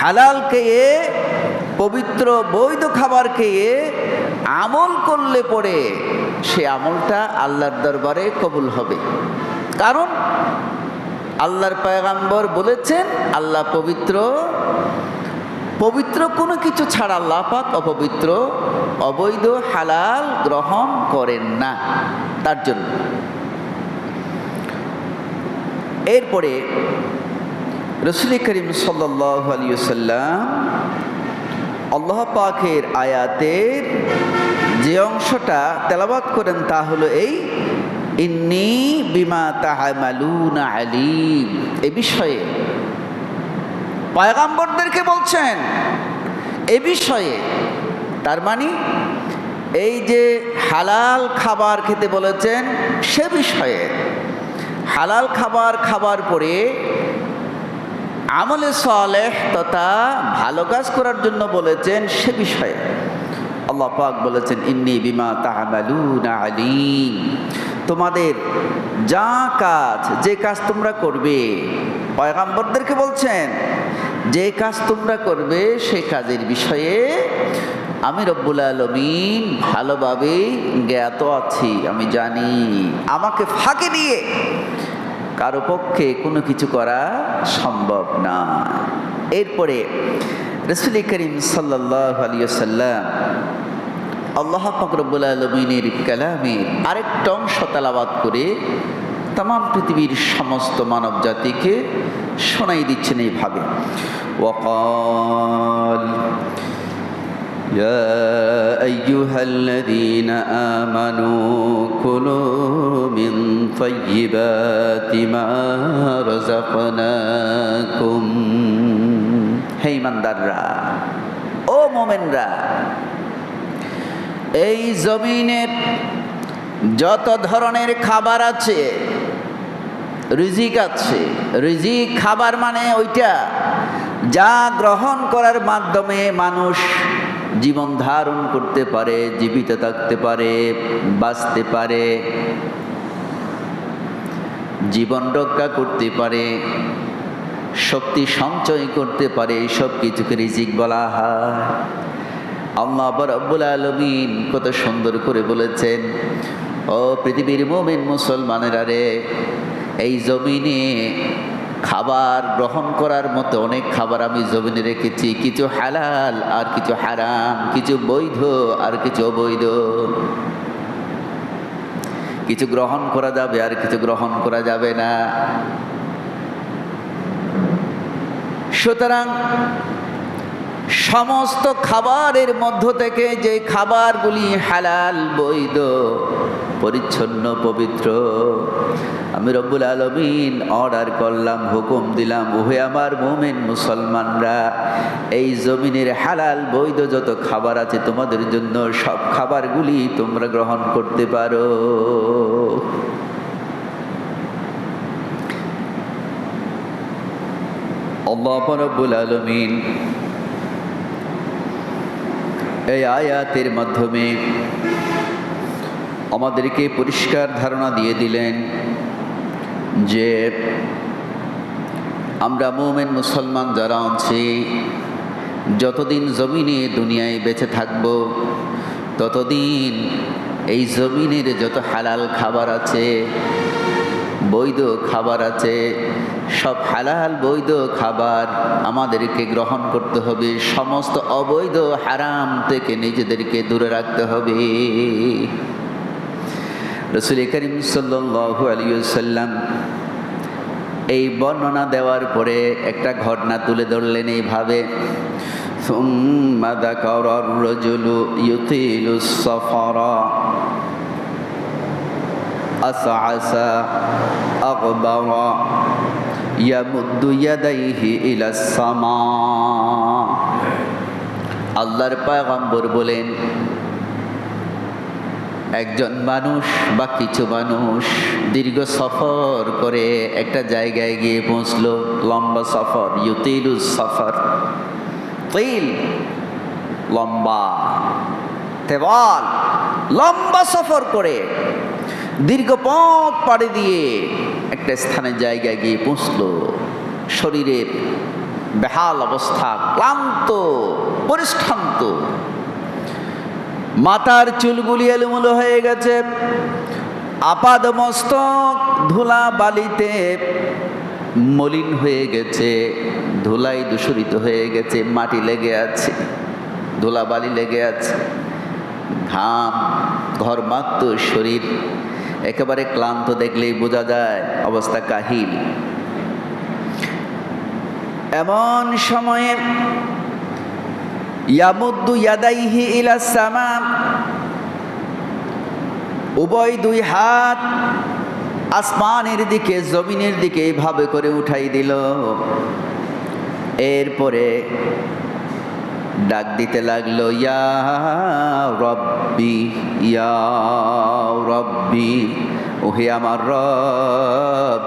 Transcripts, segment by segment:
হালাল খেয়ে, পবিত্র বৈধ খাবার খেয়ে আমল করলে পরে সে আমলটা আল্লাহর দরবারে কবুল হবে। কারণ আল্লাহর পয়গাম্বর বলেছেন, আল্লাহ পবিত্র পবিত্র কোনো কিছু ছাড়া আল্লাহ অপবিত্র, অবৈধ, হালাল গ্রহণ করেন না। তার জন্য। এরপরে রসুল করিম সাল্লাম আল্লাহ পাকের আয়াতের যে অংশটা তেলাবাত করেন তা হলো এই, ইন্নি বিমা তাহামালুনা আলিম। এ বিষয়ে পায়গাম্বরদেরকে বলছেন, এ বিষয়ে তার মানে এই যে হালাল খাবার খেতে বলেছেন সে বিষয়ে হালাল খাবার খাবার পরে আমলে সালেহ তথা ভালো কাজ করার জন্য বলেছেন সে বিষয়ে। আল্লাহ পাক বলেছেন, ইন্নি বিমা তাহামালুনা আলিম। তোমাদের যা কাজ, যে কাজ তোমরা করবে, পয়গাম্বরদেরকে বলছেন, যে কাজ তোমরা করবে, সে কাজের বিষয়ে আমি রব্বুল আলমিন ভালোভাবে জ্ঞাত আছি, আমি জানি। আমাকে ফাঁকে দিয়ে কারও পক্ষে কোনো কিছু করা সম্ভব না। এরপরে রসুল করিম সাল্লাহ আলিয়াল্লাম আল্লাহ ফকরবুল আলমিনের কালামের আরেকটা অংশ তালাবাদ করে তাম পৃথিবীর সমস্ত মানব জাতিকে শোনাই দিচ্ছেন এইভাবে। ওয়াকাল يا أيها الذين آمنوا كلوا من طيبات ما رزقناكم হে ইমানদাররা ও মোমেনরা এই জমিনের যত ধরনের খাবার আছে রিজিক আছে রিজিক খাবার মানে ওইটা যা গ্রহণ করার মাধ্যমে মানুষ জীবন ধারণ করতে পারে, জীবিত থাকতে পারে, বাঁচতে পারে, জীবন রক্ষা করতে পারে, শক্তি সঞ্চয় করতে পারে সব কিছুকে রিজিক বলা হয়। আল্লাহ রব্বুল আলমিন কত সুন্দর করে বলেছেন, ও পৃথিবীর মোমিন মুসলমানেরা রে, এই জমিনে খাবার গ্রহণ করার মতো অনেক খাবার আমি জমিনে রেখেছি। কিছু হালাল আর কিছু হারাম, কিছু বৈধ আর কিছু অবৈধ। কিছু গ্রহণ করা যাবে আর কিছু গ্রহণ করা যাবে না। সুতরাং সমস্ত খাবারের মধ্য থেকে যে খাবারগুলি হালাল, বৈধ, পরিচ্ছন্ন, পবিত্র, আমি রব্বুল আলমিন অর্ডার করলাম, হুকুম দিলাম ওহে আমার মোমেন মুসলমানরা, এই জমিনের হালাল, বৈধ যত খাবার আছে তোমাদের জন্য সব খাবারগুলি তোমরা গ্রহণ করতে পারো। আল্লাহ রব্বুল আলমিন এই আয়াতের মাধ্যমে আমাদেরকে পরিষ্কার ধারণা দিয়ে দিলেন যে আমরা মোমেন মুসলমান যারা আছি, যতদিন জমিনে দুনিয়ায় বেঁচে থাকব, ততদিন এই জমিনের যত হালাল খাবার আছে বৈধ খাবার আছে সব হালাল বৈধ খাবার আমাদেরকে গ্রহণ করতে হবে সমস্ত অবৈধ হারাম থেকে নিজেদেরকে দূরে রাখতে হবে রসুল করিম সাল্লু আলিয়াল্লাম এই বর্ণনা দেওয়ার পরে একটা ঘটনা তুলে ধরলেন এইভাবে ثم ذكر الرجل يطيل السفر أسعس أغبر يمد يديه إلى السماء আল্লাহর পায়গম্বর বলেন একজন মানুষ বা কিছু মানুষ দীর্ঘ সফর করে একটা জায়গায় গিয়ে পৌঁছলো লম্বা সফর ইউতিলুস সফর তিল লম্বা তেবাল লম্বা সফর করে দীর্ঘ পথ পাড়ি দিয়ে একটা স্থানের জায়গায় গিয়ে পৌঁছলো। শরীরের বেহাল অবস্থা, ক্লান্ত পরিষ্ঠান্ত মাথার চুলগুলি এলোমেলো হয়ে গেছে। আপাদ মস্তক ধুলা বালিতে মলিন হয়ে গেছে। ধুলাই দূষরিত হয়ে গেছে, মাটি লেগে আছে, ধুলা বালি লেগে আছে। ঘাম ঘর ঘরমাত্র শরীর একেবারে ক্লান্ত দেখলেই বোঝা যায় অবস্থা কাহিল। এমন সময়ে ইয়ামুদ্দু ইয়াদাইহি ইলা সামা, উভয় দুই হাত আসমানের দিকে, জমিনের দিকে এইভাবে করে উঠাই দিল। এরপরে ডাক দিতে লাগল, ইয়া রব্বি ইয়া রব্বি, ওহে আমার রব,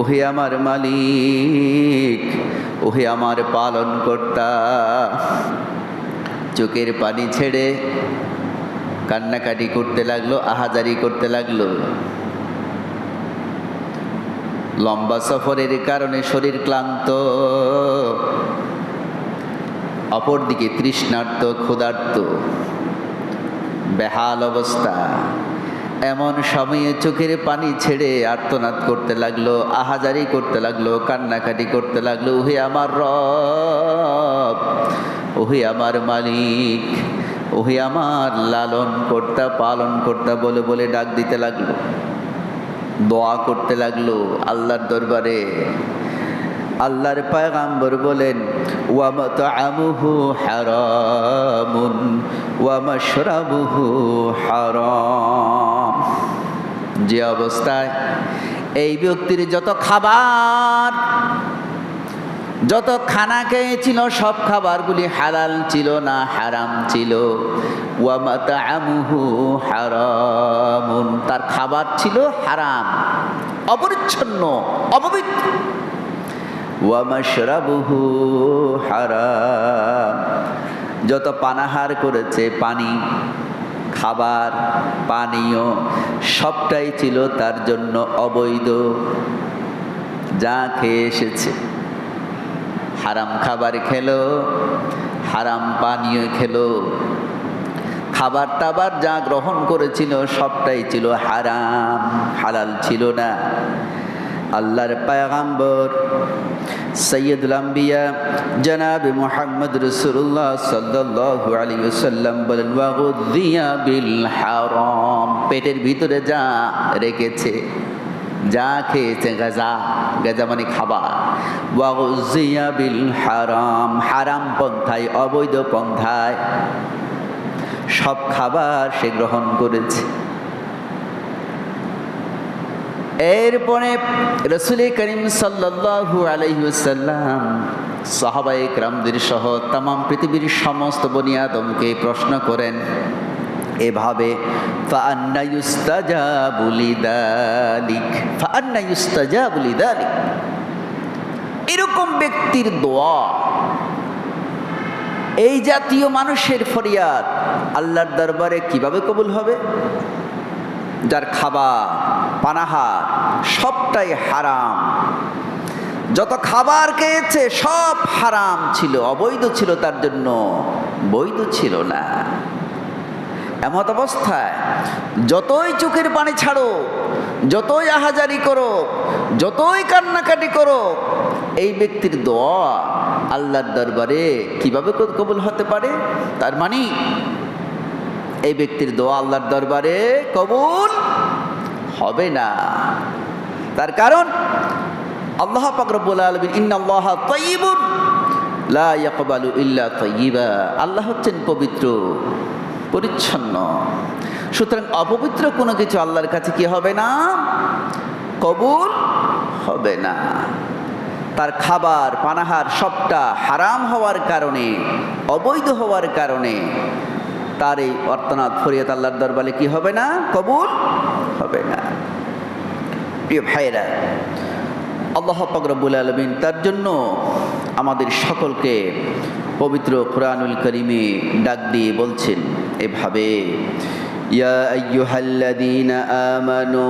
ওহে আমার মালিক, ওহে আমার পালন কর্তা চোখের পানি ছেড়ে কান্নাকাটি করতে লাগল, আহাজারি করতে লাগল। লম্বা সফরের কারণে শরীর ক্লান্ত। অপরদিকে তৃষ্ণার্ত, ক্ষুধার্ত, বেহাল অবস্থা। এমন সময়ে চোখের পানি ছেড়ে আর্তনাদ করতে লাগল, আহাজারি করতে লাগল, কান্নাকাটি করতে লাগল, ওহে আমার রব, ওহে আমার মালিক, ওহে আমার লালন কর্তা, পালন কর্তা, বলে বলে ডাক দিতে লাগল। দোয়া করতে লাগল আল্লাহর দরবারে। আল্লাহর পায়গাম্বর বলেন ওয়ামাতামুহু হারামুন ওয়ামাশরাবুহু হারাম। যে অবস্থায় এই ব্যক্তির যত খাবার, যত খানা খেয়েছিল, সব খাবারগুলি হালাল ছিল না হারাম ছিল। তার খাবার ছিল হারাম, অপরিচ্ছন্ন, অপবিত্র। ওয়ামাশরাবুহু হারাম। যত পানাহার করেছে, পানি, খাবার, পানীয়, সবটাই ছিল তার জন্য অবৈধ। যা খেয়ে এসেছে। হারাম খাবার খেলো, হারাম পানীয় খেলো। খাবার টাবার যা গ্রহণ করেছিল, সবটাই ছিল হারাম, হালাল ছিল না। আল্লাহর পায়গাম্বর, সৈয়দুল আম্বিয়া জনাব মোহাম্মদ রসুল্লাহ সাল্লাল্লাহু আলাইহি ওয়াসাল্লাম বলেন ওয়াগুদিয়া বিল হারাম পেটের ভিতরে যা রেখেছে, যা খেয়েছে গাজা গাজা মানে খাবার। ওয়াগুজিয়া বিল হারাম হারাম পন্থায়, অবৈধ পন্থায় সব খাবার সে গ্রহণ করেছে। এরপরে রসুল করিম সাল্লাল্লাহু আলাইসাল্লাম সাহাবাই ক্রামদের সহ তাম পৃথিবীর সমস্ত বনিয়াদমকে প্রশ্ন করেন, এভাবে এরকম ব্যক্তির দোয়া, এই জাতীয় মানুষের ফরিয়াদ আল্লাহর দরবারে কীভাবে কবুল হবে? যার খাবার, পানাহার সবটাই হারাম। যত খাবার খেয়েছে, সব হারাম ছিল, অবৈধ ছিল তার জন্য, বৈধ ছিল না। এমত অবস্থায়, যতই চোখের পানি ছাড়ো, যতই আহাজারি করো, যতই কান্নাকাটি করো, এই ব্যক্তির দোয়া আল্লাহর দরবারে কীভাবে কবুল হতে পারে? তার মানে এই ব্যক্তির দোয়া আল্লাহর দরবারে কবুল হবে না। তার কারণ, আল্লাহ পাকরবুল আলমিন ইন্নাল্লাহ তৈবুন লা ইয়াকবালু ইল্লা তৈবা আল্লাহ হচ্ছেন পবিত্র, পরিচ্ছন্ন। সুতরাং অপবিত্র কোনো কিছু আল্লাহর কাছে কি হবে না? কবুল হবে না। তার খাবার, পানাহার সবটা হারাম হওয়ার কারণে, অবৈধ হওয়ার কারণে তার এই অর্থনাথ ফরিয়াত আল্লাহর দরবারে কি হবে না? কবুল হবে না। প্রিয় ভাইরা আল্লাহ পাকরবুল আলমিন তার জন্য আমাদের সকলকে পবিত্র কোরআনুল করিমে ডাক দিয়ে বলছেন, এভাবে, ইয়া আইয়ুহাল্লাযীনা আমানু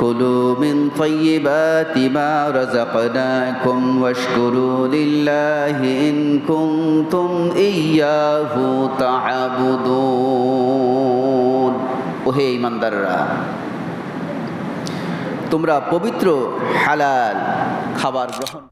كلوا من طيبات ما رزقناكم واشكروا لله إن كنتم إياه تعبدون ওহে ইমানদাররা তোমরা পবিত্র হালাল খাবার গ্রহণ